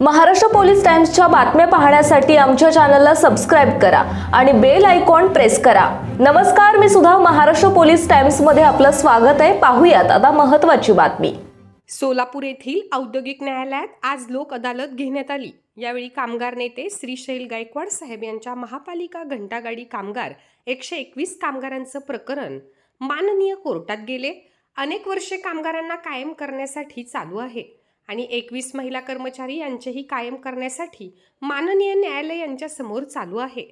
Maharashtra police टाइम्सच्या बातम्या पाहण्यासाठी आमच्या चॅनलला सबस्क्राईब करा आणि बेल आयकॉन प्रेस करा. नमस्कार मी सुद्धा महाराष्ट्र पोलीस टाइम्समध्ये आपलं स्वागत आहे. पाहूयात आता महत्त्वाची बातमी. सोलापूर येथील औद्योगिक न्यायालयात आज लोक अदालत घेण्यात आली. यावेळी कामगार नेते श्रीशैल गायकवाड साहेब यांच्या महापालिका घंटागाडी कामगार एकशे एकवीस कामगारांचं प्रकरण माननीय कोर्टात गेले. अनेक वर्षे कामगारांना कायम करण्यासाठी चालू आहे. आणि एकवीस महिला कर्मचारी यांचेही कायम करण्यासाठी माननीय न्यायालय यांच्यासमोर चालू आहे.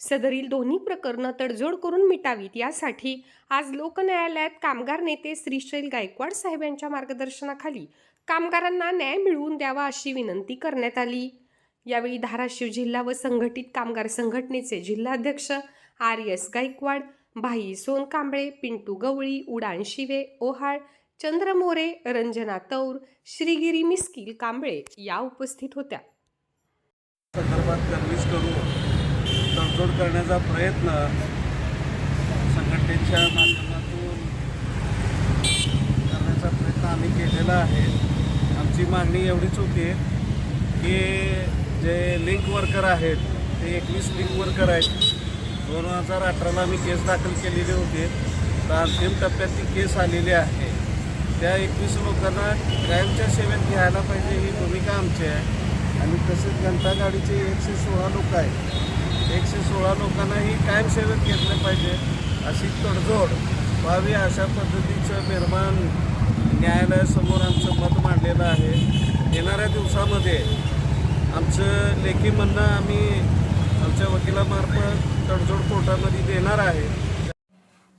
सदरील दोन्ही प्रकरणं तडजोड करून मिटावीत यासाठी आज लोकन्यायालयात कामगार नेते श्रीशैल गायकवाड साहेब यांच्या मार्गदर्शनाखाली कामगारांना न्याय मिळवून द्यावा अशी विनंती करण्यात आली. यावेळी धाराशिव जिल्हा व संघटित कामगार संघटनेचे जिल्हाध्यक्ष आर एस गायकवाड भाई सोनकांबळे पिंटू गवळी उडाण शिवे ओहाळ चंद्र मोरे रंजना तौर श्रीगिरी मिस्किल कांबळे या उपस्थित होत्या. संदर्भात कन्व्हिन्स करून तडजोड करण्याचा प्रयत्न संघटनेच्या माध्यमातून करण्याचा प्रयत्न आम्ही केलेला आहे. आमची मागणी एवढीच होती की जे लिंक वर्कर आहेत ते एकवीस लिंक वर्कर आहेत दोन हजार अठराला आम्ही केस दाखल केलेली होती. तर अंतिम टप्प्यात ती केस आलेली आहे. त्या एकवीस लोकांना कायमच्या सेवेत घ्यायला पाहिजे ही भूमिका आमची आहे. आणि तसेच घंटा गाडीचे एकशे सोळा लोक आहेत. एकशे सोळा लोकांनाही कायम सेवेत घेतलं पाहिजे अशी तडजोड व्हावी अशा पद्धतीचं निर्माण न्यायालयासमोर आमचं मत मांडलेलं आहे. येणाऱ्या दिवसामध्ये आमचं लेखी म्हणणं आम्ही आमच्या वकिलामार्फत तडजोड कोर्टामध्ये देणार आहे.